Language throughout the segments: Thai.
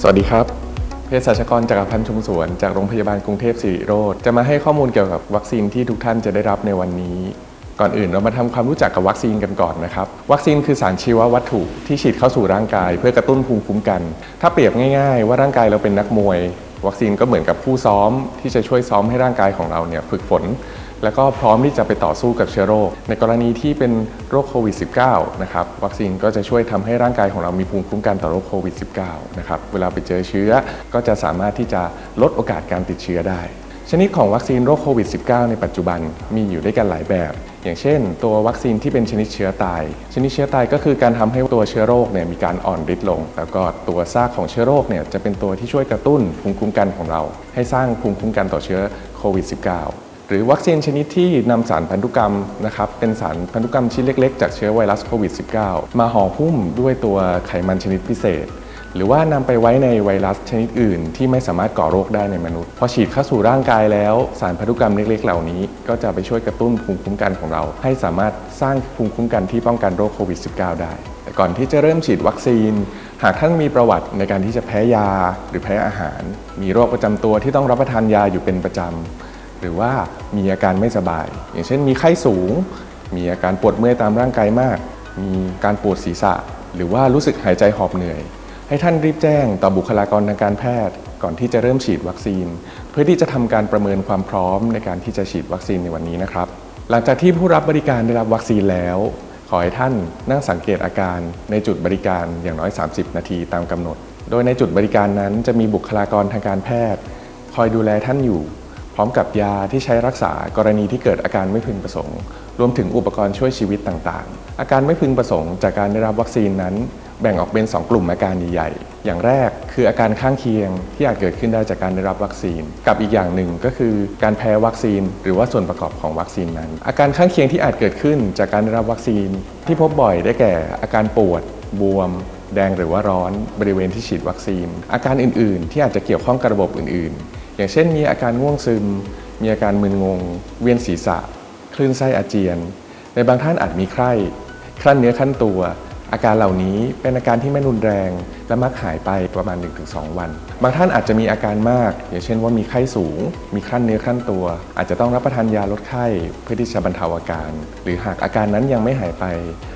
สวัสดีครับเภสัชกรจากรพันธ์ชุมสวนจากโรงพยาบาลกรุงเทพสิริโรธจะมาให้ข้อมูลเกี่ยวกับวัคซีนที่ทุกท่านจะได้รับในวันนี้ ก่อนอื่นเรามาทำความรู้จักกับวัคซีนกันก่อนนะครับวัคซีนคือสารชีววัตถุที่ฉีดเข้าสู่ร่างกาย เพื่อกระตุ้นภูมิคุ้มกัน ถ้าเปรียบง่ายๆ ว่าร่างกายเราเป็นนักมวย วัคซีนก็เหมือนกับผู้ซ้อมที่จะช่วยซ้อมให้ร่างกายของเราเนี่ยฝึกฝน แล้วก็พร้อมที่จะไปต่อสู้กับเชื้อโรค ในกรณีที่เป็นโรคโควิด -19 นะครับวัคซีนก็จะช่วยทำให้ร่างกายของเรามีภูมิคุ้มกันต่อโรคโควิด -19 นะครับเวลาไปเจอเชื้อก็จะสามารถที่จะลดโอกาสการติดเชื้อได้ ชนิดของวัคซีนโรคโควิด -19 ในปัจจุบันมีอยู่ด้วยกันหลายแบบ อย่างเช่น ตัววัคซีนที่เป็นชนิดเชื้อตาย ชนิดเชื้อตายก็คือการทำให้ตัวเชื้อโรคเนี่ยมีการอ่อนฤทธิ์ลง แล้วก็ตัวซากของเชื้อโรคเนี่ยจะเป็นตัวที่ช่วยกระตุ้นภูมิคุ้มกันของเรา ให้สร้างภูมิคุ้มกันต่อเชื้อโควิด -19 หรือวัคซีนชนิดที่นำสารพันธุกรรมนะครับเป็นสารพันธุกรรมชิ้นเล็กๆ จากเชื้อไวรัสโควิด -19 มาห่อหุ้มด้วยตัวไขมันชนิดพิเศษ หรือว่านำไปไว้ในไวรัสชนิดอื่น ที่ไม่สามารถก่อโรคได้ในมนุษย์ พอฉีดเข้าสู่ร่างกายแล้ว สารพันธุกรรมเล็กๆ เหล่านี้ ก็จะไปช่วยกระตุ้นภูมิคุ้มกันของเรา ให้สามารถสร้างภูมิคุ้มกันที่ป้องกันโรคโควิด -19 ได้แต่ก่อนที่จะเริ่มฉีดวัคซีน หากท่านมีประวัติในการที่จะแพ้ยาหรือแพ้อาหาร มีโรคประจำตัวที่ต้องรับประทานยาอยู่เป็นประจำ หรือว่ามีอาการไม่สบาย อย่างเช่นมีไข้สูง มีอาการปวดเมื่อยตามร่างกายมาก มีการปวดศีรษะ หรือว่ารู้สึกหายใจหอบเหนื่อย ให้ท่านรีบแจ้งต่อบุคลากรทางการแพทย์ ก่อนที่จะเริ่มฉีดวัคซีน เพื่อที่จะทำการประเมินความพร้อมในการที่จะฉีดวัคซีนในวันนี้นะครับ หลังจากที่ผู้รับบริการได้รับวัคซีนแล้ว ขอให้ท่านนั่งสังเกตอาการในจุดบริการอย่างน้อย 30 นาทีตามกำหนด โดยในจุดบริการนั้นจะมีบุคลากรทางการแพทย์ คอยดูแลท่านอยู่ พร้อมกับยาที่ใช้รักษากรณีที่เกิดอาการไม่พึงประสงค์ รวมถึงอุปกรณ์ช่วยชีวิตต่างๆ อาการไม่พึงประสงค์จากการได้รับวัคซีนนั้น แบ่งออกเป็น 2 กลุ่มอาการใหญ่ๆ อย่างแรกคืออาการข้างเคียงที่อาจเกิดขึ้นได้จากการได้รับวัคซีน กับอีกอย่างหนึ่งก็คือการแพ้วัคซีน หรือว่าส่วนประกอบของวัคซีนนั้น อาการข้างเคียงที่อาจเกิดขึ้นจากการได้รับวัคซีน ที่พบบ่อยได้แก่ อาการปวด บวมแดงหรือว่าร้อนบริเวณที่ฉีดวัคซีน อาการอื่น ๆ ที่อาจจะเกี่ยวข้องกับระบบอื่น ๆ อย่างเช่น มีอาการง่วงซึม มีอาการมึนงง เวียนศีรษะ คลื่นไส้อาเจียน ในบางท่านอาจมีไข้คลั่นเนื้อขั้นตัว อาการเหล่านี้เป็นอาการที่ไม่รุนแรง และมักหายไปประมาณ 1-2 วัน บางท่านอาจจะมีอาการมาก อย่างเช่นว่ามีไข้สูง มีคลั่นเนื้อขั้นตัว อาจจะต้องรับประทานยาลดไข้เพื่อที่จะบรรเทาอาการ หรือหากอาการนั้นยังไม่หายไป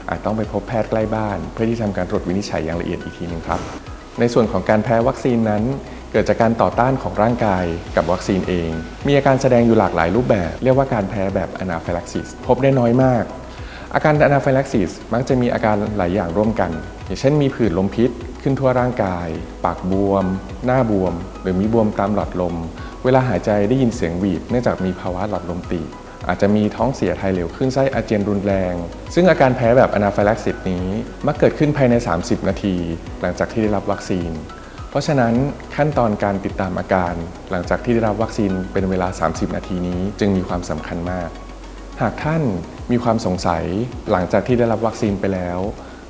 อาจต้องไปพบแพทย์ใกล้บ้าน เพื่อที่ทำการตรวจวินิจฉัยอย่างละเอียดอีกทีหนึงครับ ในส่วนของการแพ้วัคซีนนั้น เกิดจากการต่อต้านของร่างกายกับวัคซีนเอง มีอาการแสดงอยู่หลากหลายรูปแบบ เรียกว่าการแพ้แบบอนาฟิลักซิสพบได้น้อยมาก อาการอนาฟิลักซิสมักจะมีอาการหลายอย่างร่วมกัน อย่างเช่นมีผื่นลมพิษ ขึ้นทั่วร่างกาย ปากบวม หน้าบวม หรือมีบวมตามหลอดลม เวลาหายใจได้ยินเสียงหวีดเนื่องจากมีภาวะหลอดลมตีบอาจจะมีท้องเสียถ่ายเหลวขึ้นไส้อาเจียนรุนแรง ซึ่งอาการแพ้แบบอนาฟิลักซิสนี้ มักเกิดขึ้นภายใน 30 นาที หลังจากที่ได้รับวัคซีน เพราะฉะนั้นขั้นตอนการติดตามอาการ หลังจากที่ได้รับวัคซีนเป็นเวลา 30 นาทีนี้จึงมีความสำคัญมาก หากท่านมีความสงสัยหลังจากที่ได้รับวัคซีนไปแล้ว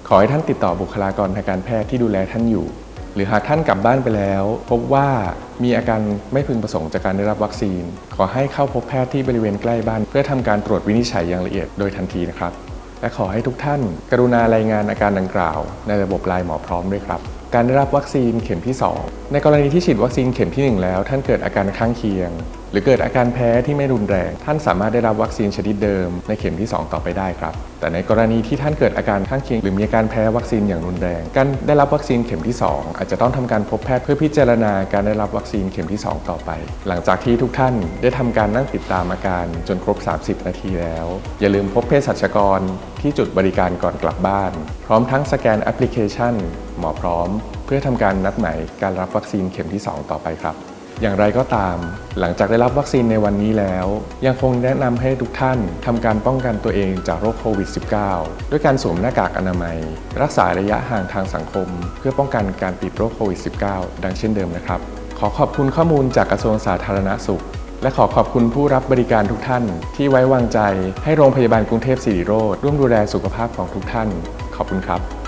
ขอให้ท่านติดต่อบุคลากรทางการแพทย์ที่ดูแลท่านอยู่ หรือหากท่านกลับบ้านไปแล้ว พบว่ามีอาการไม่พึงประสงค์จากการได้รับวัคซีน ขอให้เข้าพบแพทย์ที่บริเวณใกล้บ้าน เพื่อทำการตรวจวินิจฉัยอย่างละเอียดโดยทันทีนะครับ และขอให้ทุกท่าน กรุณารายงานอาการดังกล่าว ในระบบไลน์หมอพร้อมด้วยครับ การได้รับวัคซีนเข็มที่ 2 ในกรณีที่ฉีดวัคซีนเข็มที่ 1 แล้ว ท่านเกิดอาการข้างเคียง หรือเกิดอาการแพ้ที่ไม่รุนแรง ท่านสามารถได้รับวัคซีนชนิดเดิมในเข็มที่ 2 ต่อไปได้ครับ แต่ในกรณีที่ท่านเกิดอาการข้างเคียง หรือมีอาการแพ้วัคซีนอย่างรุนแรง การได้รับวัคซีนเข็มที่ 2 อาจจะต้องทำการพบแพทย์เพื่อพิจารณาการได้รับวัคซีนเข็มที่ 2 ต่อไป หลังจากที่ทุกท่านได้ทำการนั่งติดตามอาการจนครบ 30 นาทีแล้ว อย่าลืมพบเภสัชกรที่จุดบริการก่อนกลับบ้าน พร้อมทั้งสแกนแอปพลิเคชัน หมอพร้อม เพื่อทำการนัดหมายการรับวัคซีนเข็มที่ 2 ต่อไปครับ อย่างไรก็ตาม หลังจากได้รับวัคซีนในวันนี้แล้ว ยังคงแนะนำให้ทุกท่านทำการป้องกันตัวเองจากโรคโควิด -19 ด้วยการสวมหน้ากากอนามัย รักษาระยะห่างทางสังคม เพื่อป้องกันการติดโรคโควิด -19 ดังเช่นเดิมนะครับ ขอขอบคุณข้อมูลจากกระทรวงสาธารณสุข และขอขอบคุณผู้รับบริการทุกท่าน ที่ไว้วางใจให้โรงพยาบาลกรุงเทพสิริโรธร่วมดูแลสุขภาพของทุกท่าน ขอบคุณครับ